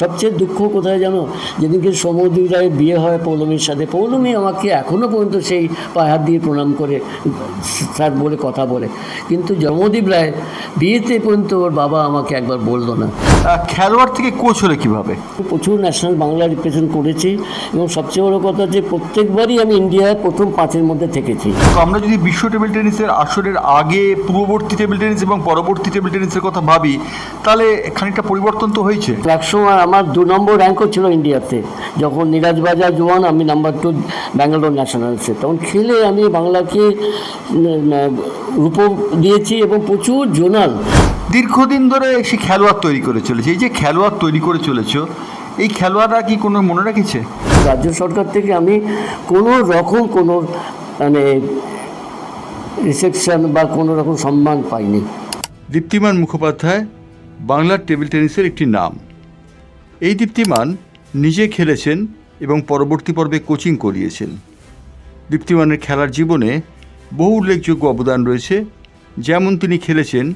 সবচেয়ে দুঃখ কোথায় জানো? যেদিনকে সমুদ্রী রায়ের বিয়ে হয় পৌলমীর সাথে পৌলমী আমাকে এখনও পর্যন্ত সেই পায়ে হাত দিয়ে প্রণাম করে স্যার বলে কথা বলে। কিন্তু জন্মদীপ রায় বিয়েতে পর্যন্ত ওর বাবা আমাকে একবার বলল না। খেলোয়াড় থেকে কোচ হলে কীভাবে? প্রচুর ন্যাশনাল বাংলা রিপ্রেজেন্ট করেছি এবং সবচেয়ে বড় কথা যে প্রত্যেকবারই আমি ইন্ডিয়ার প্রথম পাঁচের মধ্যে থেকেছি। আমরা যদি বিশ্ব টেবিল টেনিসের আসরের আগে পূর্ববর্তী টেবিল টেনিস এবং পরবর্তী টেবিল টেনিসের কথা ভাবি তাহলে খানিকটা পরিবর্তন তো হয়েছে। একসময় আমার দু নম্বর র্যাঙ্কও ছিল ইন্ডিয়াতে যখন নিরাজ বাজার জোয়ান আমি নাম্বার টু ব্যাঙ্গালোর ন্যাশনালসে তখন খেলে আমি বাংলাকে রূপ দিয়েছি এবং প্রচুর জোনাল দীর্ঘদিন ধরে সে খেলোয়াড় তৈরি করে চলেছে। এই যে খেলোয়াড় তৈরি করে চলেছ এই খেলোয়াড়রা কি কোনো মনে রেখেছে? রাজ্য সরকার থেকে আমি কোনো রকম কোনো মানে রিসেপশন বা কোনো রকম সম্মান পাইনি। দীপ্তিমান মুখোপাধ্যায় বাংলার টেবিল টেনিসের একটি নাম। এই দীপ্তিমান নিজে খেলেছেন এবং পরবর্তী পর্বে কোচিং করিয়েছেন। দীপ্তিমানের খেলার জীবনে বহু উল্লেখযোগ্য অবদান রয়েছে, যেমন তিনি খেলেছেন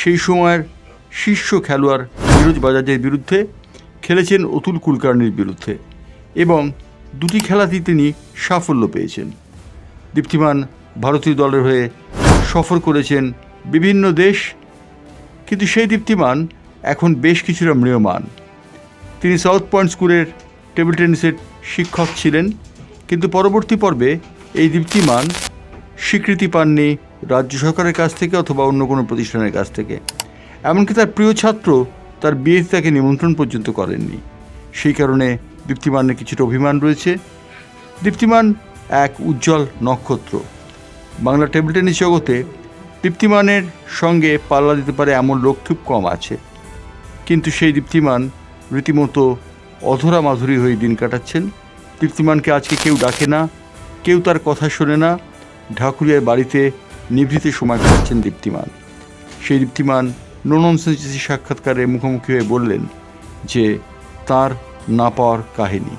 সেই সময়ের শীর্ষ খেলোয়াড় ফিরোজ বাজাজের বিরুদ্ধে, খেলেছেন অতুল কুলকার্নির বিরুদ্ধে এবং দুটি খেলাতেই তিনি সাফল্য পেয়েছেন। দীপ্তিমান ভারতীয় দলের হয়ে সফর করেছেন বিভিন্ন দেশ, কিন্তু সেই দীপ্তিমান এখন বেশ কিছুটা ম্রিয়মান। তিনি সাউথ পয়েন্ট স্কুলের টেবিল টেনিসের শিক্ষক ছিলেন, কিন্তু পরবর্তী পর্বে এই দীপ্তিমান স্বীকৃতি পাননি রাজ্য সরকারের কাছ থেকে অথবা অন্য কোনো প্রতিষ্ঠানের কাছ থেকে। এমনকি তার প্রিয় ছাত্র তার বিয়েতে তাকে নিমন্ত্রণ পর্যন্ত করেননি। সেই কারণে দীপ্তিমানের কিছুটা অভিমান রয়েছে। দীপ্তিমান এক উজ্জ্বল নক্ষত্র। বাংলা টেবিল টেনিস জগতে দীপ্তিমানের সঙ্গে পাল্লা দিতে পারে এমন লোক খুব কম আছে। কিন্তু সেই দীপ্তিমান রীতিমতো অধরা মাধুরী হয়ে দিন কাটাচ্ছেন। দীপ্তিমানকে আজকে কেউ ডাকে না, কেউ তার কথা শোনে না। ঢাকুরিয়ার বাড়িতে নিভৃতে সময় কাটাচ্ছেন দীপ্তিমান। সেই দীপ্তিমান ননসেন্সি সাক্ষাৎকারে মুখোমুখি হয়ে বললেন যে তার না পাওয়ার কাহিনী।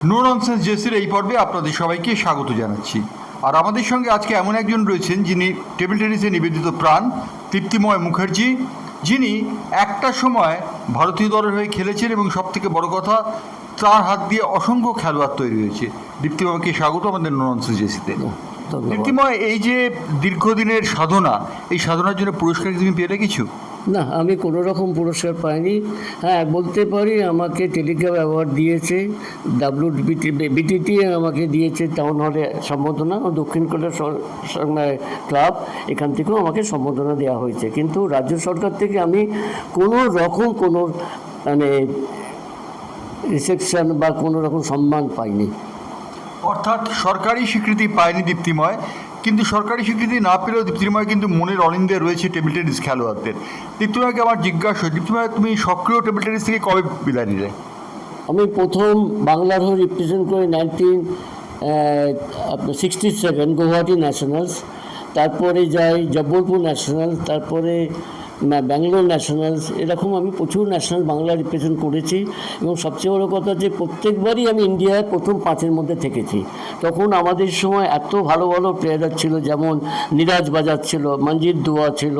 নো ননসেন্স জেসির এই পর্বে আপনাদের সবাইকে স্বাগত জানাচ্ছি। আর আমাদের সঙ্গে আজকে এমন একজন রয়েছেন যিনি টেবিল টেনিসে নিবেদিত প্রাণ তৃপ্তিময় মুখার্জি যিনি একটা সময় ভারতীয় দলের হয়ে খেলেছেন এবং সব থেকে বড় কথা তার হাত দিয়ে অসংখ্য খেলোয়াড় তৈরি হয়েছে। দীপ্তিমাকে স্বাগত আমাদের নন সুজেসিতে দীপ্তিময় এই যে দীর্ঘদিনের সাধনা এই সাধনার জন্য পুরস্কার তুমি পেলে কিছু? না, আমি কোনো রকম পুরস্কার পাইনি। হ্যাঁ বলতে পারি আমাকে টেলিগ্রাম অ্যাওয়ার্ড দিয়েছে ডাব্লিউ বিটিটি আমাকে দিয়েছে টাউন হলে সম্বোধনা ও দক্ষিণ কলকাতা ক্লাব এখান থেকেও আমাকে সম্বোধনা দেওয়া হয়েছে। কিন্তু রাজ্য সরকার থেকে আমি কোনো রকম কোনো মানে রিসেপশন বা কোনো রকম সম্মান পাইনি। অর্থাৎ সরকারি স্বীকৃতি পায়নি দীপ্তিময়। কিন্তু সরকারি স্বীকৃতি না পেলেও দীপ্তিময় কিন্তু মনের অলিন্দে রয়েছে টেবিল টেনিস খেলোয়াড়দের। দীপ্তিময়কে আমার জিজ্ঞাসা দীপ্তিময় তুমি সক্রিয় টেবিল টেনিস থেকে কবে বিদায় নিলে? আমি প্রথম বাংলার হয়ে রিপ্রেজেন্ট করি নাইনটিন আপনার সিক্সটি সেভেন গুয়াহাটি ন্যাশনালস তারপরে যাই জব্বলপুর ন্যাশনাল তারপরে না, ব্যাঙ্গালোর ন্যাশনালস এরকম আমি প্রচুর ন্যাশনাল বাংলা রিপ্রেজেন্ট করেছি এবং সবচেয়ে বড় কথা যে প্রত্যেকবারই আমি ইন্ডিয়ার প্রথম পাঁচের মধ্যে থেকেছি। তখন আমাদের সময় এত ভালো ভালো প্লেয়ার ছিল যেমন নিরাজ বাজার ছিল মঞ্জিত দুয়া ছিল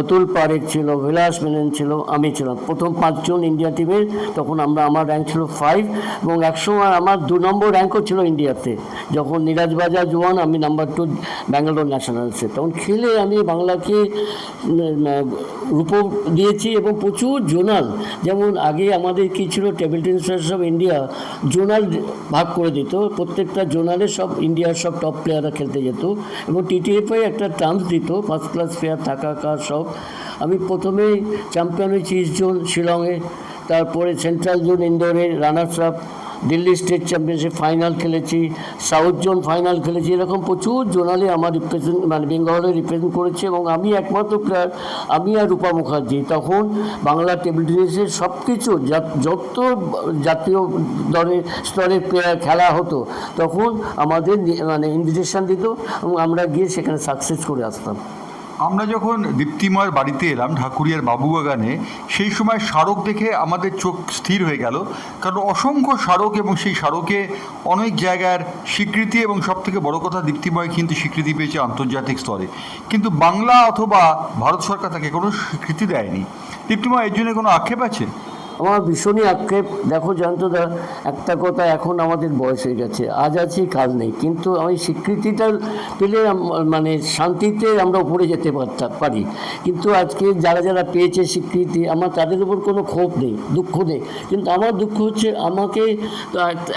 অতুল পারেক ছিল বিলাস মেনন ছিল আমি ছিলাম। প্রথম পাঁচজন ইন্ডিয়া টিমের তখন আমরা আমার র্যাঙ্ক ছিল ফাইভ এবং একসময় আমার দু নম্বর র্যাঙ্কও ছিল ইন্ডিয়াতে যখন নিরাজ বাজার জোয়ান আমি নাম্বার টু ব্যাঙ্গালোর ন্যাশনালসে তখন খেলে আমি বাংলাকে রূপ দিয়েছি এবং প্রচুর জোনাল যেমন আগে আমাদের কি ছিল table tennis of India zonal ভাগ করে দিত, প্রত্যেকটা জোনালে সব ইন্ডিয়ার সব টপ প্লেয়াররা খেলতে যেত এবং টিটিএফআই একটা টার্মস দিত ফার্স্ট ক্লাস প্লেয়ার থাকা কার সব। আমি প্রথমেই চ্যাম্পিয়ন হয়েছি ইস্ট জোন শিলংয়ে, তারপরে central zone ইন্দোরে runners up Delhi state championship final খেলেছি, সাউথ জোন ফাইনাল খেলেছি, এরকম প্রচুর জোনালে আমার রিপ্রেজেন্ট মানে বেঙ্গলে রিপ্রেজেন্ট করেছে এবং আমি একমাত্র প্লেয়ার আমি আর রূপা মুখার্জি। তখন বাংলা টেবিল টেনিসের সব কিছু যত জাতীয় দলের স্তরের প্লেয়ার খেলা হতো, তখন আমাদের মানে ইনভিটেশন দিত এবং আমরা গিয়ে সেখানে সাকসেস করে আসতাম। আমরা যখন দীপ্তিময়ের বাড়িতে এলাম ঢাকুরিয়ার বাবুবাগানে সেই সময় স্মারক দেখে আমাদের চোখ স্থির হয়ে গেল। কারণ অসংখ্য স্মারক এবং সেই স্মারকে অনেক জায়গার স্বীকৃতি এবং সবথেকে বড় কথা, দীপ্তিময় কিন্তু স্বীকৃতি পেয়েছে আন্তর্জাতিক স্তরে। কিন্তু বাংলা অথবা ভারত সরকার তাকে কোনো স্বীকৃতি দেয়নি। দীপ্তিময়, এর জন্য কোনো আক্ষেপ আছে? আমার ভীষণই আক্ষেপ। দেখো জয়ন্তদা, একটা কথা এখন আমাদের বয়স হয়ে গেছে, আজ আছি, কাল নেই। কিন্তু আমি স্বীকৃতিটা পেলে মানে শান্তিতে আমরা উপরে যেতে পারতাম পারি। কিন্তু আজকে যারা যারা পেয়েছে স্বীকৃতি, আমার তাদের উপর কোনো ক্ষোভ নেই, দুঃখ নেই। কিন্তু আমার দুঃখ হচ্ছে আমাকে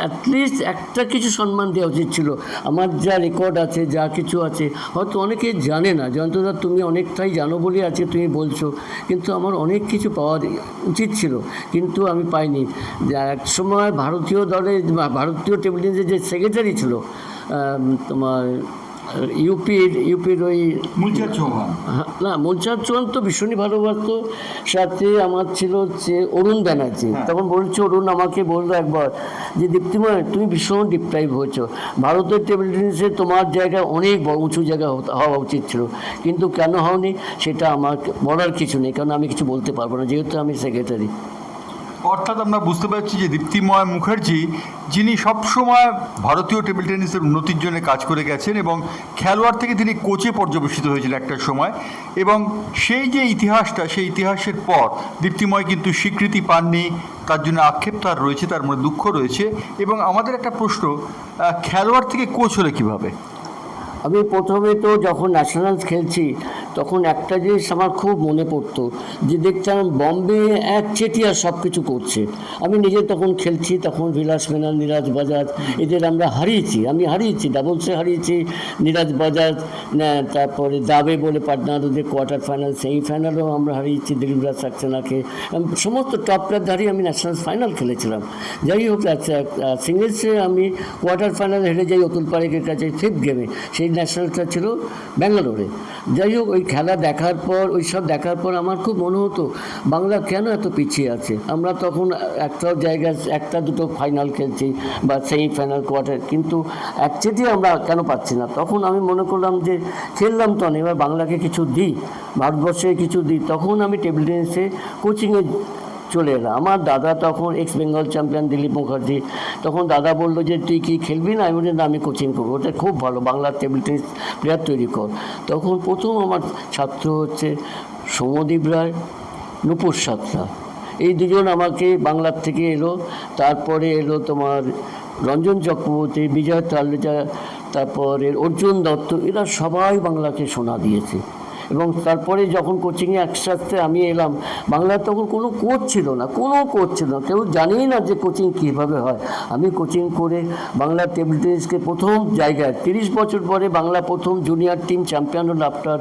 অ্যাটলিস্ট একটা কিছু সম্মান দেওয়া উচিত ছিল। আমার যা রেকর্ড আছে, যা কিছু আছে, হয়তো অনেকে জানে না। জয়ন্তদা, তুমি অনেকটাই জানো বলে আছে তুমি বলছো, কিন্তু আমার অনেক কিছু পাওয়া উচিত ছিল। কিন্তু আমি পাইনি। যে এক সময় ভারতীয় দলের বা ভারতীয় টেবিল টেনিসের যে সেক্রেটারি ছিল তোমার ইউপির ইউপির ওই মূলচাঁদ চৌহান। হ্যাঁ, না মঞ্চার চৌহান তো ভীষণই ভালোবাসতো। সাথে আমার ছিল হচ্ছে অরুণ ব্যানার্জি। হ্যাঁ। তখন বলছে অরুণ আমাকে বলল একবার যে দীপ্তিময় তুমি ভীষণ ডিপ্রাইভ হয়েছো। ভারতের টেবিল টেনিসে তোমার জায়গায় অনেক বড় উঁচু জায়গা হওয়া উচিত ছিল। কিন্তু কেন হওনি সেটা আমার বলার কিছু নেই। কারণ আমি কিছু বলতে পারব না যেহেতু আমি সেক্রেটারি অর্থাৎ আমরা বুঝতে পারছি যে দীপ্তিময় মুখার্জি, যিনি সবসময় ভারতীয় টেবিল টেনিসের উন্নতির জন্য কাজ করে গেছেন এবং খেলোয়াড় থেকে তিনি কোচে পর্যবেসিত হয়েছিলেন একটা সময়। এবং সেই যে ইতিহাসটা, সেই ইতিহাসের পর দীপ্তিময় কিন্তু স্বীকৃতি পাননি, তার জন্য আক্ষেপ তার রয়েছে, তার মধ্যে দুঃখ রয়েছে। এবং আমাদের একটা প্রশ্ন খেলোয়াড় থেকে কোচ হলে কীভাবে? আমি প্রথমে তো যখন ন্যাশনালস খেলছি, তখন একটা জিনিস আমার খুব মনে পড়তো যে দেখতাম বম্বে এক চেটিয়া সব কিছু করছে। আমি নিজে তখন খেলছি, তখন বিলাস মেনাল নিরাজ বাজাজ, এদের আমরা হারিয়েছি, আমি হারিয়েছি ডাবলসে হারিয়েছি, নিরাজ বাজাজ তারপরে দাবে বলে পাটনার ওদের কোয়ার্টার ফাইনাল সেমি ফাইনালও আমরা হারিয়েছি দিলীপরাজ সাক্সেনাকে। সমস্ত টপ প্লেয়ার দাঁড়িয়ে আমি ন্যাশনাল ফাইনাল খেলেছিলাম। যাই হোক আচ্ছা সিঙ্গেলসে আমি কোয়ার্টার ফাইনাল হেরে যাই অতুল পারেকের কাছে ফিফথ গেমে সেই ন্যাশনালটা ছিল ব্যাঙ্গালোরে। যাই হোক ওই খেলা দেখার পর, ওই সব দেখার পর আমার খুব মনে হতো, বাংলা কেন এত পিছিয়ে আছে? আমরা তখন একটা জায়গায় একটা দুটো ফাইনাল খেলছি বা সেমি ফাইনাল কোয়ার্টার কিন্তু অ্যাকচুয়ালি আমরা কেন পাচ্ছি না? তখন আমি মনে করলাম যে, খেললাম তো এবার বাংলাকে কিছু দিই, ভারতবর্ষে কিছু দিই। তখন আমি টেবিল টেনিসে কোচিংয়ে চলে এলাম আমার দাদা তখন ex Bengal champion Dilip Mukherjee. তখন দাদা বলল যে, তুই কি খেলবি না? আমি বলছি, না, আমি কোচিং করব। ওটা খুব ভালো বাংলার টেবিল টেনিস প্লেয়ার তৈরি কর। তখন প্রথম আমার ছাত্র হচ্ছে সৌমদীপ রায়, নুপুর সাতরা। এই দুজন আমাকে বাংলার থেকে এলো। তারপরে এলো তোমার রঞ্জন চক্রবর্তী, বিজয় তালরেজা তারপরে অর্জুন দত্ত, এরা সবাই বাংলাকে শোনা দিয়েছে। এবং তারপরে যখন কোচিংয়ে একসাথে আমি এলাম বাংলার তখন কোনো কোচ ছিল না, কোনো কোচ ছিল না। কেউ জানেই না যে কোচিং কীভাবে হয়। আমি কোচিং করে বাংলা টেবিল টেনিসকে প্রথম জায়গায়, তিরিশ বছর পরে বাংলা প্রথম জুনিয়র টিম চ্যাম্পিয়ন হলো আফটার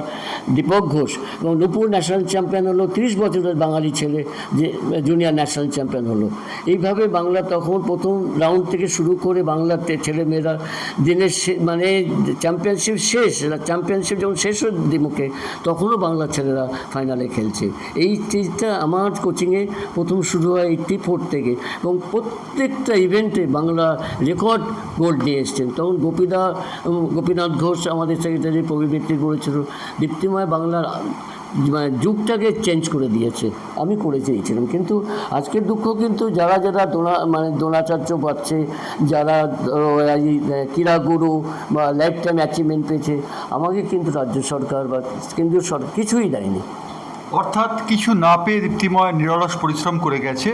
দীপক ঘোষ এবং নূপুর ন্যাশনাল চ্যাম্পিয়ন হলো তিরিশ বছরের বাঙালি ছেলে যে জুনিয়র ন্যাশনাল চ্যাম্পিয়ন হলো। এইভাবে বাংলা তখন প্রথম রাউন্ড থেকে শুরু করে বাংলার তে- ছেলেমেয়েরা দিনের মানে চ্যাম্পিয়নশিপ শেষ চ্যাম্পিয়নশিপ যখন শেষ হয়ে মুখে তখনও বাংলার ছেলেরা ফাইনালে খেলছে। এই চিজটা আমার কোচিংয়ে প্রথম শুরু হয় এইটটি ফোর থেকে এবং প্রত্যেকটা ইভেন্টে বাংলা রেকর্ড গোল্ড নিয়ে এসছেন। তখন গোপীদা গোপীনাথ ঘোষ আমাদের সেক্রেটারি প্রবৃত্তি করেছিল। দীপ্তিময় বাংলার মানে যুগটাকে চেঞ্জ করে দিয়েছে। আমি করে চেয়েছিলাম। কিন্তু আজকের দুঃখ কিন্তু যারা যারা দোনা মানে দ্রোণাচার্য পাচ্ছে যারা ক্রীড়াগুরু বা লাইফ টাইম অ্যাচিভমেন্ট পেয়েছে আমাকে কিন্তু রাজ্য সরকার বা কেন্দ্রীয় সরকার কিছুই দেয়নি। অর্থাৎ কিছু না পেয়ে দীপ্তিময় নিরলস পরিশ্রম করে গেছে।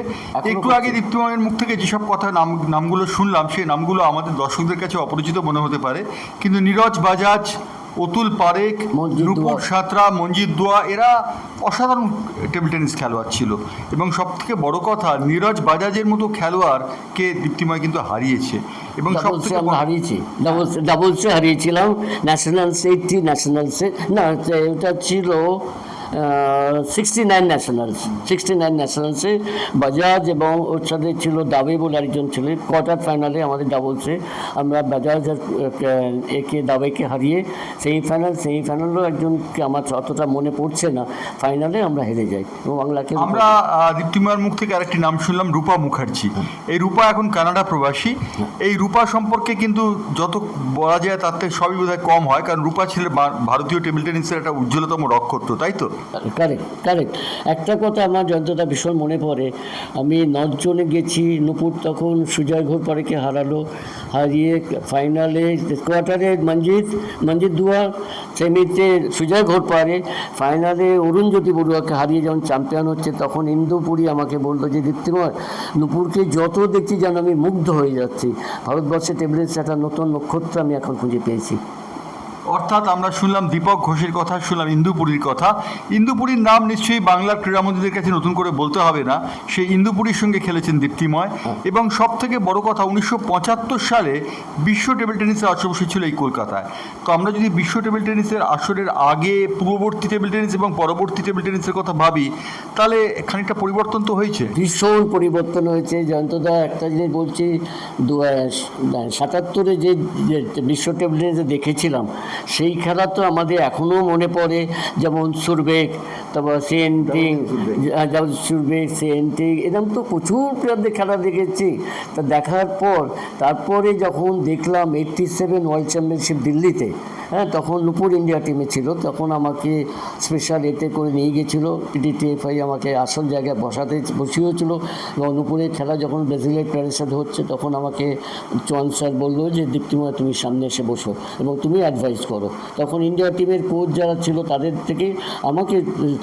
একটু আগে দীপ্তিময়ের মুখ থেকে যেসব কথা নাম নামগুলো শুনলাম সেই নামগুলো আমাদের দর্শকদের কাছে অপরিচিত মনে হতে পারে। কিন্তু নীরজ বাজাজ অতুল নূপুর দোয়া। সাঁতরা মঞ্জিত দোয়া এরা অসাধারণ টেবিল টেনিস খেলোয়াড় ছিল। এবং সব থেকে বড় কথা নীরজ বাজাজের মতো খেলোয়াড়কে দীপ্তিময় কিন্তু হারিয়েছে। এবং সব ডাবলসে থেকে আমরা হারিয়েছি। ডাবলসে ডাবলসে হারিয়েছিলাম। ন্যাশনালসে এইটি ন্যাশনালসে না এটা ছিল sixty nine nationals sixty nine ন্যাশনালসে Bajaj এবং ওর সাথে ছিল দাবে বলে আরেকজন ছিল। কোয়ার্টার ফাইনালে আমাদের ডাবলসে আমরা বাজাজ একে দাবেকে হারিয়ে সেমিফাইনাল সেমিফাইনালও একজনকে আমার অতটা মনে পড়ছে না। ফাইনালে আমরা হেরে যাই। এবং বাংলাকে আমরা আহ, দীপ্তিময়ের মুখ থেকে আরেকটি নাম শুনলাম রূপা মুখার্জি। এই রূপা এখন কানাডা প্রবাসী। এই রূপা সম্পর্কে কিন্তু যত বলা যায় তার থেকে সবই বোধহয় কম হয় কারণ রূপা ছিল ভারতীয় টেবিল টেনিসের একটা উজ্জ্বলতম নক্ষত্র তাই তো? কারেক্ট কারেক্ট একটা কথা আমার যন্ত্রটা ভীষণ মনে পড়ে, আমি নর্থ জোনে গেছি, নুপুর তখন সুজয় ঘোর ঘোরপাড়েকে হারালো, হারিয়ে ফাইনালে কোয়ার্টারে মঞ্জিত মঞ্জিত দুয়া, সেমিতে সুজয় ঘোর ঘোরপাড়ে ফাইনালে অরুণজ্যোতি বড়ুয়াকে হারিয়ে যখন চ্যাম্পিয়ন হচ্ছে, তখন ইন্দুপুরি আমাকে বলল যে দীপ্তিময় নুপুরকে যত দেখছি যেন আমি মুগ্ধ হয়ে যাচ্ছি। ভারতবর্ষে টেবিলের একটা নতুন নক্ষত্র আমি এখন খুঁজে পেয়েছি। অর্থাৎ আমরা শুনলাম দীপক ঘোষের কথা, শুনলাম ইন্দুপুরীর কথা। ইন্দুপুরীর নাম নিশ্চয়ই বাংলার ক্রীড়ামন্ত্রীদের কাছে নতুন করে বলতে হবে না। সে ইন্দুপুরীর সঙ্গে খেলেছেন দীপ্তিময়। এবং সব থেকে বড় কথা, উনিশশো পঁচাত্তর সালে বিশ্ব টেবিল টেনিসের আসর বসেছিল এই কলকাতায়। তো আমরা যদি বিশ্ব টেবিল টেনিসের আসরের আগে পূর্ববর্তী টেবিল টেনিস এবং পরবর্তী টেবিল টেনিসের কথা ভাবি, তাহলে খানিকটা পরিবর্তন তো হয়েছে। ভীষণ পরিবর্তন হয়েছে। জয়ন্তদা একটা জিনিস বলছি সাতাত্তরে যে বিশ্ব টেবিল টেনিসে দেখেছিলাম সেই খেলা তো আমাদের এখনও মনে পড়ে যেমন সুরবেগ তারপর সেন্টিং যেমন সুরবেগ। সেন্টিং এরকম তো প্রচুর প্লেয়ারদের খেলা দেখেছি। তা দেখার পর তারপরে যখন দেখলাম এইট্টি সেভেন ওয়ার্ল্ড চ্যাম্পিয়নশিপ দিল্লিতে হ্যাঁ তখন নুপুর ইন্ডিয়া টিমে ছিল। তখন আমাকে স্পেশাল এতে করে নিয়ে গেছিল পিডিটিএফআই আমাকে আসল জায়গায় বসাতে বসিয়েছিল। এবং নুপুরের খেলা যখন ব্রাজিলের প্লেয়ারের সাথে হচ্ছে, তখন আমাকে চৌহান স্যার বলল যে দীপ্তিময় তুমি সামনে এসে বসো এবং তুমি অ্যাডভাইস করো। তখন ইন্ডিয়া টিমের কোচ যারা ছিল, তাদের থেকে আমাকে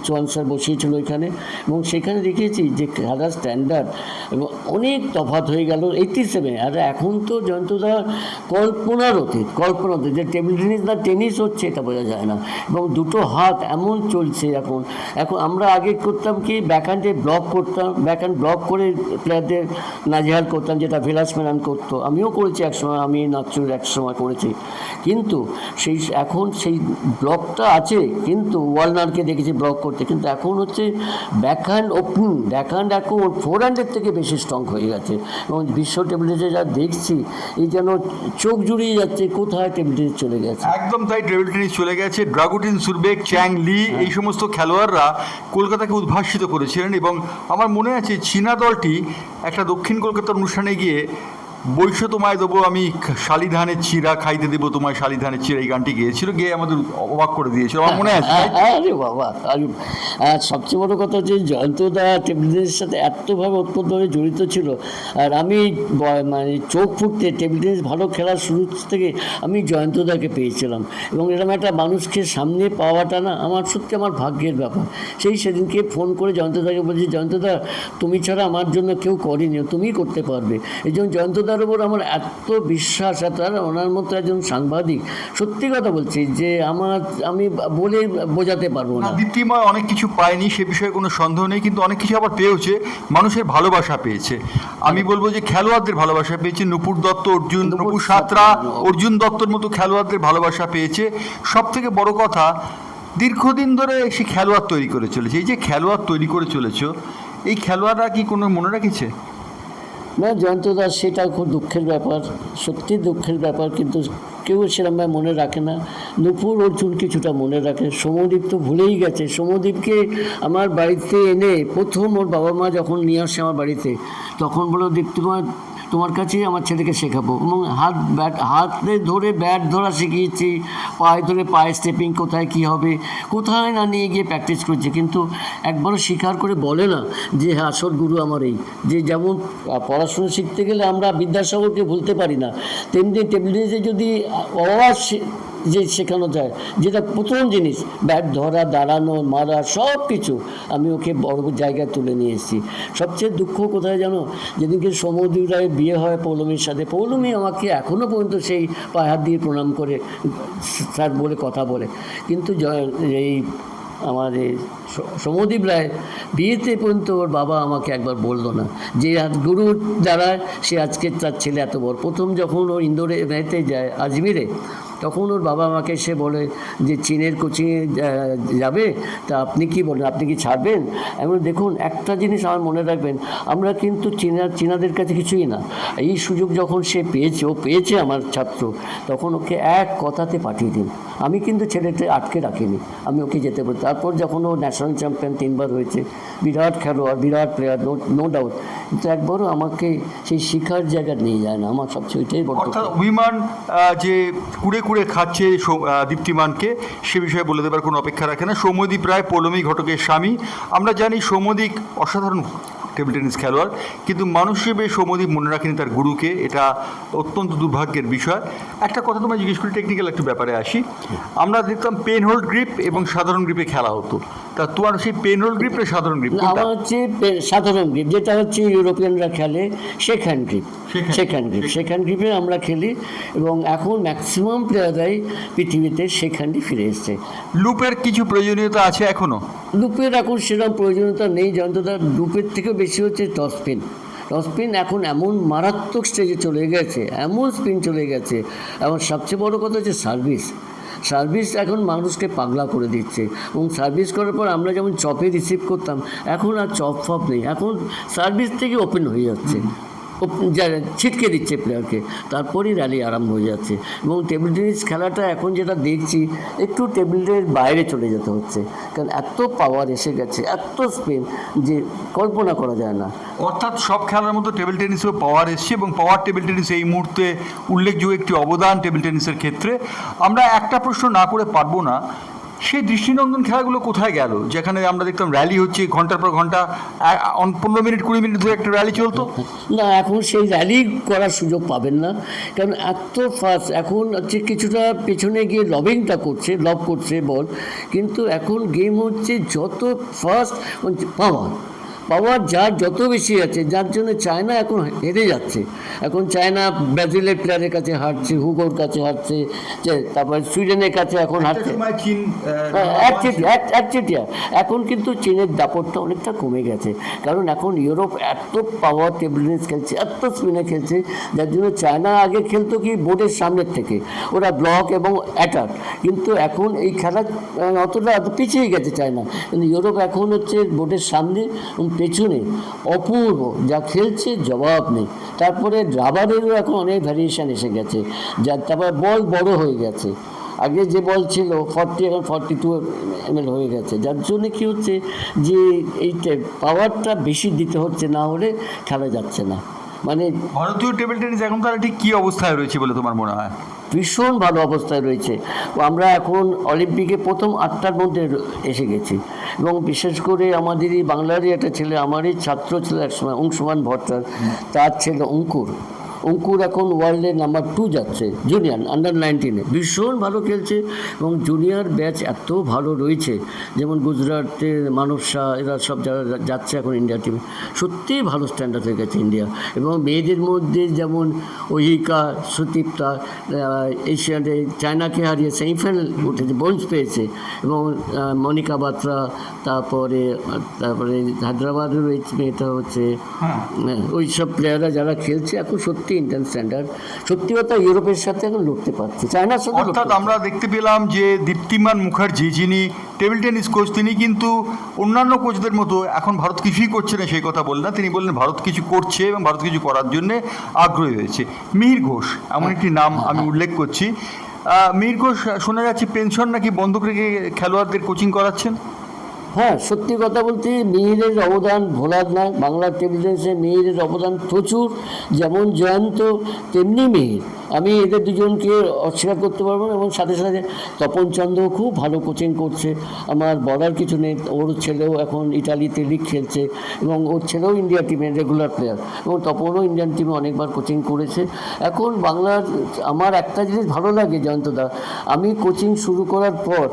চৌহান স্যার বসিয়েছিল এখানে এবং সেখানে দেখিয়েছি যে, খেলার স্ট্যান্ডার্ড এবং অনেক তফাৎ হয়ে গেল। এইটটি সেভেন আর এখন তো জয়ন্তদা কল্পনার অতীত কল্পনার অতীত। যে টেবিল টেনিস না টেনিস হচ্ছে, এটা বোঝা যায় না। এবং দুটো হাত এমন চলছে এখন। এখন আমরা আগে করতাম কি ব্যাকহ্যান্ডে ব্লক করতাম ব্যাকহ্যান্ড ব্লক করে প্লেয়ারদের নাজেহাল করতাম, যেটা ভিলাস মেনান করতো। আমিও করেছি একসময়, আমি নাচুর এক সময় করেছি। কিন্তু সেই, এখন সেই ব্লকটা আছে, কিন্তু ওয়ালনারকে দেখেছি ব্লক করতে। কিন্তু এখন হচ্ছে ব্যাকহ্যান্ড ওপেন ব্যাকহ্যান্ড এখন ফোর হ্যান্ডের থেকে বেশি স্ট্রং হয়ে গেছে। এবং বিশ্ব টেবিল যা দেখছি, এই যেন চোখ জুড়িয়ে যাচ্ছে, কোথায় টেবিল চলে গেছে? একদম তাই টেবিল টেনিস চলে গেছে। ড্রাগুটিন সুরবেক চ্যাং লি এই সমস্ত খেলোয়াড়রা কলকাতাকে উদ্ভাসিত করেছিলেন এবং আমার মনে আছে চীনা দলটি একটা দক্ষিণ কলকাতার অনুষ্ঠানে গিয়ে বৈশ্য তোমায় দেবো, আমি শালি ধানের চিরা খাইতে দেবো, তোমায় শালি ধানের চিরা। এই গানটি গিয়েছিল, গিয়ে আমাদের অবাক করে দিয়েছিল। আমার মনে আছে? আরে বাবা আরে সবচেয়ে বড় কথা হচ্ছে জয়ন্তদা টেবিল টেনিসের সাথে এতভাবে ওতপ্রোতভাবে জড়িত ছিল। আর আমি মানে চোখ ফুটতে টেবিল টেনিস ভালো খেলার শুরু থেকে আমি জয়ন্তদাকে পেয়েছিলাম। এবং এরকম একটা মানুষকে সামনে পাওয়াটা না আমার সত্যি আমার ভাগ্যের ব্যাপার। সেই সেদিনকে ফোন করে জয়ন্তদাকে বলছি জয়ন্তদা তুমি ছাড়া আমার জন্য কেউ করেনি, তুমিই করতে পারবে। এই জন্য জয়ন্তদার উপর আমার এত বিশ্বাস এত ওনার মতো একজন সাংবাদিক। সত্যি কথা বলছি যে আমার আমি বলে বোঝাতে পারব না। দীপ্তিময় অনেক কিছু পায়নি সে বিষয়ে কোনো সন্দেহ নেই কিন্তু অনেক কিছু আবার পেয়েছে মানুষের ভালোবাসা পেয়েছে। আমি বলব যে খেলোয়াড়দের ভালোবাসা পেয়েছে নুপুর দত্ত অর্জুন নুপুর সাঁতরা, অর্জুন দত্তর মতো খেলোয়াড়দের ভালোবাসা পেয়েছে। সব থেকে বড় কথা দীর্ঘদিন ধরে সে খেলোয়াড় তৈরি করে চলেছে। এই যে খেলোয়াড় তৈরি করে চলেছ এই খেলোয়াড়রা কি কোনো মনে রেখেছে? না, জয়ন্ত দাস, সেটা খুব দুঃখের ব্যাপার, সত্যি দুঃখের ব্যাপার, কিন্তু কেউ সেরকমভাবে মনে রাখে না। নুপুর অর্জুন কিছুটা মনে রাখে। সমদ্বীপ তো ভুলেই গেছে। সমদ্বীপকে আমার বাড়িতে এনে প্রথম ওর বাবা মা যখন নিয়ে আসে আমার বাড়িতে, তখন বলো দীপ্তিময় তোমার কাছেই আমার ছেলেকে শেখাবো। এবং হাত ব্যাট, হাতে ধরে ব্যাট ধরা শিখিয়েছি, পায়ে ধরে পায়ে স্টেপিং কোথায় কি হবে, কোথায় না নিয়ে গিয়ে প্র্যাকটিস করছে। কিন্তু একবারও স্বীকার করে বলে না যে হ্যাঁ আসল গুরু আমার এই। যে যেমন পড়াশুনো শিখতে গেলে আমরা বিদ্যাসাগরকে ভুলতে পারি না, তেমনি টেবিল টেনিসে যদি আওয়াজ যে শেখানো যায়, যেটা প্রথম জিনিস, ব্যাট ধরা, দাঁড়ানো, মারা, সব কিছু আমি ওকে বড় জায়গায় তুলে নিয়ে এসেছি। সবচেয়ে দুঃখ কোথায় জানো? যেদিনকে সমুদ্র রায়ের বিয়ে হয় পৌলমীর সাথে, পৌলমী আমাকে এখনও পর্যন্ত সেই পায়ে হাত দিয়ে প্রণাম করে, স্যার বলে কথা বলে। কিন্তু এই আমার এই স- সমদ্বীপ রায় বিয়েতে পর্যন্ত ওর বাবা আমাকে একবার বলল না, যে আজ গুরুর দ্বারা সে আজকে তার ছেলে এত বড়। প্রথম যখন ও ইন্দোরে বেড়াতে যায়, আজমিরে তখন ওর বাবা আমাকে এসে বলে যে, চীনের কোচিংয়ে যাবে? তা আপনি কি বলেন আপনি কি ছাড়বেন? এমন দেখুন, একটা জিনিস আমার মনে রাখবেন, আমরা কিন্তু চীনা, চীনাদের কাছে কিছুই না। এই সুযোগ যখন সে পেয়েছে, ও পেয়েছে আমার ছাত্র, তখন ওকে এক কথাতে পাঠিয়ে দিন। আমি কিন্তু ছেলেটা আটকে রাখিনি, আমি ওকে যেতে পারি তারপর যখন ও ন্যাশনাল চ্যাম্পিয়ন তিনবার হয়েছে, বিরাট খেলোয়াড়, বিরাট প্লেয়ার নো নো ডাউট কিন্তু একবারও আমাকে সেই শিখার জায়গা নিয়ে যায় না। আমার সবচেয়ে ওইটাই বড় অর্থাৎ অভিমান যে কুড়ে কুড়ে খাচ্ছে সৌ- দীপ্তিমানকে সে বিষয়ে বলে দেবার কোনো অপেক্ষা রাখে না। সৌম্যদীপ রায়, পৌলমী ঘটকের স্বামী। আমরা জানি সৌম্যদীপ অসাধারণ টেবিল টেনিস খেলোয়াড়। কিন্তু মানুষ হিসেবে সৌম্যদীপ মনে রাখেনি তার গুরুকে। এটা অত্যন্ত দুর্ভাগ্যের বিষয়। একটা কথা তোমায় জিজ্ঞেস করি টেকনিক্যাল একটু ব্যাপারে আসি। আমরা দেখতাম পেন হোল্ড গ্রিপ এবং সাধারণ গ্রিপে খেলা হতো। তা তোমার সেই পেন হোল্ড গ্রিপ না সাধারণ গ্রিপ আমার হচ্ছে সাধারণ গ্রিপ যেটা হচ্ছে ইউরোপিয়ানরা খেলে সেখান গ্রিপ সেখান গ্রিপ সেখান গ্রিপে আমরা খেলি এবং এখন ম্যাক্সিমাম প্লেয়াররাই পৃথিবীতে সেখানটি ফিরে এসছে। লুপের কিছু প্রয়োজনীয়তা আছে এখনও? লুপের এখন সেরকম প্রয়োজনীয়তা নেই যন্ত্রটা লুপের থেকেও বেশি হচ্ছে টসপিন টসপিন এখন এমন মারাত্মক স্টেজে চলে গেছে, এমন স্পিন চলে গেছে। এবং সবচেয়ে বড় কথা হচ্ছে সার্ভিস সার্ভিস এখন মানুষকে পাগলা করে দিচ্ছে। এবং সার্ভিস করার পর আমরা যেমন চপে রিসিভ করতাম, এখন আর চপ ফপ নেই। এখন সার্ভিস থেকে ওপেন হয়ে যাচ্ছে। ছিটকে দিচ্ছে প্লেয়ারকে তারপরেই র্যালি আরম্ভ হয়ে যাচ্ছে। এবং টেবিল টেনিস খেলাটা এখন যেটা দেখছি, একটু টেবিলের বাইরে চলে যেতে হচ্ছে। কারণ এত পাওয়ার এসে গেছে, এত স্পিন যে কল্পনা করা যায় না। অর্থাৎ সব খেলার মতো টেবিল টেনিসেও পাওয়ার এসছে এবং পাওয়ার টেবিল টেনিস এই মুহূর্তে উল্লেখযোগ্য একটি অবদান টেবিল টেনিসের ক্ষেত্রে। আমরা একটা প্রশ্ন না করে পারব না সেই দৃষ্টিনন্দন খেলাগুলো কোথায় গেল? যেখানে আমরা দেখতাম র্যালি হচ্ছে, ঘণ্টার পর ঘণ্টা পনেরো মিনিট, কুড়ি মিনিট ধরে একটা র্যালি চলতো। না, এখন সেই র্যালি করার সুযোগ পাবেন না। কারণ এত ফাস্ট এখন হচ্ছে কিছুটা পেছনে গিয়ে লবিংটা করছে লব করছে বল। কিন্তু এখন গেম হচ্ছে যত ফাস্ট পাওয়ার পাওয়ার যার যত বেশি আছে যার জন্য চায়না এখন হেরে যাচ্ছে। এখন চায়না ব্রাজিলের প্লেয়ারের কাছে হারছে হুগোর কাছে হারছে যে তারপর সুইডেনের কাছে এখন হারছে হ্যাঁ, একচেটিয়া এক- একচেটিয়া এখন কিন্তু চীনের দাপটটা অনেকটা কমে গেছে। কারণ এখন ইউরোপ এত পাওয়ার টেবিল টেনিস খেলছে এত স্পিনে খেলছে যার জন্য চায়না আগে খেলতো কি বোর্ডের সামনের থেকে। ওরা ব্লক এবং অ্যাটাক কিন্তু এখন এই খেলা অতটা পিছিয়ে গেছে চায়না। কিন্তু ইউরোপ এখন হচ্ছে বোর্ডের সামনে পেছনে অপূর্ব, যা খেলছে জবাব নেই। তারপরে রাবারেরও এখন অনেক ভ্যারিয়েশান এসে গেছে যার তারপর বল বড় হয়ে গেছে। আগে যে বল ছিল ফর্টি এখন ফর্টি টু এম এল হয়ে গেছে, যার জন্য কী হচ্ছে যে, এইটা পাওয়ারটা বেশি দিতে হচ্ছে, না হলে খেলা যাচ্ছে না। মানে ভারতীয় টেবিল টেনিস এখন তাহলে ঠিক কী অবস্থায় রয়েছে বলে তোমার মনে হয়? ভীষণ ভালো অবস্থায় রয়েছে। আমরা এখন অলিম্পিকে প্রথম আটটার মধ্যে এসে গেছি। এবং বিশেষ করে আমাদেরই বাংলারই একটা ছেলে আমারই ছাত্র ছিল একসময় অংশমান ভট্টার তার ছেলে অঙ্কুর। অঙ্কুর এখন ওয়ার্ল্ডে নাম্বার টু যাচ্ছে জুনিয়র আন্ডার নাইনটিনে ভীষণ ভালো খেলছে এবং জুনিয়র ব্যাচ এত ভালো রয়েছে। যেমন গুজরাটের মানব শাহ এরা সব যারা যাচ্ছে এখন ইন্ডিয়া টিমে সত্যিই ভালো স্ট্যান্ডার্ড হয়ে গেছে ইন্ডিয়া এবং মেয়েদের মধ্যে যেমন ওহিকা সুদীপ্তা এশিয়াতে চায়নাকে হারিয়ে সেমিফাইনাল উঠেছে ব্রোঞ্জ পেয়েছে। এবং মনিকা বাত্রা তারপরে তারপরে হায়দ্রাবাদের ওই মেয়েটা হচ্ছে ওই সব প্লেয়াররা যারা খেলছে এখন সত্যি ইন্ডিয়ান স্ট্যান্ডার্ড সত্যি কথা ইউরোপের সাথে এখন লড়তে পারছে। চায়নার সাথে অর্থাৎ আমরা দেখতে পেলাম যে দীপ্তিমান মুখার্জি যিনি টেবিল টেনিস কোচ তিনি কিন্তু অন্যান্য কোচদের মতো এখন ভারত কিছুই করছে না সেই কথা বললেন তিনি বললেন ভারত কিছু করছে এবং ভারত কিছু করার জন্য আগ্রহী হয়েছে। মিহির ঘোষ এমন একটি নাম আমি উল্লেখ করছি। মিহির ঘোষ শোনা যাচ্ছে পেনশন নাকি বন্ধক রেখে খেলোয়াড়দের কোচিং করাচ্ছেন? হ্যাঁ। সত্যি কথা বলতে মিহিরের অবদান ভোলার নয় বাংলার টেবিল টেনিসে মিহিরের অবদান প্রচুর, যেমন জয়ন্ত, তেমনি মিহির আমি এদের দুজনকে অস্বীকার করতে পারব না, এবং সাথে সাথে তপন চন্দ্র খুব ভালো কোচিং করছে। আমার বলার কিছু নেই, ওর ছেলেও এখন ইটালিতে লিগ খেলছে, এবং ওর ছেলেও ইন্ডিয়া টিমের রেগুলার প্লেয়ার এবং তপনও ইন্ডিয়ান টিমে অনেকবার কোচিং করেছে। এখন বাংলার, আমার একটা জিনিস ভালো লাগে জয়ন্তদা আমি কোচিং শুরু করার পর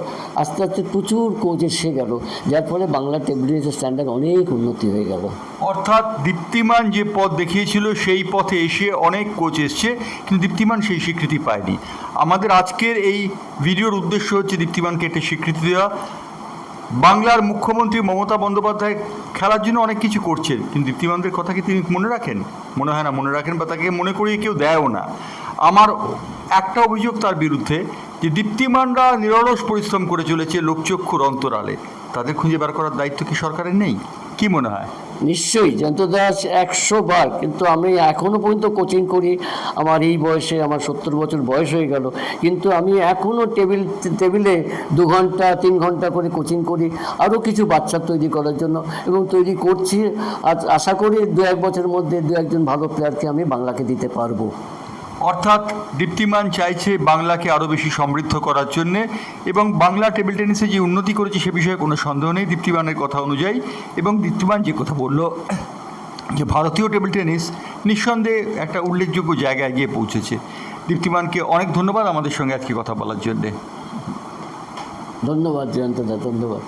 আস্তে আস্তে প্রচুর কোচ এসে গেল। যার ফলে বাংলা টেবিল টেনিসের স্ট্যান্ডার্ড অনেক উন্নতি হয়ে গেল। অর্থাৎ দীপ্তিমান যে পথ দেখিয়েছিল, সেই পথে এসে অনেক কোচ এসছে, কিন্তু দীপ্তিমান সেই স্বীকৃতি পায়নি। আমাদের আজকের এই ভিডিওর উদ্দেশ্য হচ্ছে দীপ্তিমানকে একটা স্বীকৃতি দেওয়া। বাংলার মুখ্যমন্ত্রী মমতা বন্দ্যোপাধ্যায় খেলার জন্য অনেক কিছু করছেন, কিন্তু দীপ্তিমানদের কথা কি তিনি মনে রাখেন? মনে হয় না, মনে রাখেন বা তাকে মনে করিয়ে কেউ দেয়ও না। আমার একটা অভিযোগ তার বিরুদ্ধে, যে দীপ্তিমানরা নিরলস পরিশ্রম করে চলেছে লোকচক্ষুর অন্তরালে। তাদের খুঁজে বার করার দায়িত্ব কি সরকারের নেই? কি মনে হয়? নিশ্চয়ই জয়ন্ত দাস একশো বার, কিন্তু আমি এখনও পর্যন্ত কোচিং করি। আমার এই বয়সে, আমার সত্তর বছর বয়স হয়ে গেল, কিন্তু আমি এখনও টেবিল টেবিলে দু ঘণ্টা, তিন ঘণ্টা করে কোচিং করি, আরও কিছু বাচ্চা তৈরি করার জন্য। এবং তৈরি করছি আশা করি দু এক বছরের মধ্যে দু একজন ভালো প্লেয়ারকে আমি বাংলাকে দিতে পারব। অর্থাৎ দীপ্তিমান চাইছে বাংলাকে আরও বেশি সমৃদ্ধ করার জন্যে এবং বাংলা টেবিল টেনিসে যে উন্নতি করেছে সে বিষয়ে কোনো সন্দেহ নেই। দীপ্তিমানের কথা অনুযায়ী এবং দীপ্তিমান যে কথা বলল, যে ভারতীয় টেবিল টেনিস নিঃসন্দেহে একটা উল্লেখযোগ্য জায়গায় গিয়ে পৌঁছেছে। দীপ্তিমানকে অনেক ধন্যবাদ আমাদের সঙ্গে আজকে কথা বলার জন্যে। ধন্যবাদ জয়ন্ত ধন্যবাদ।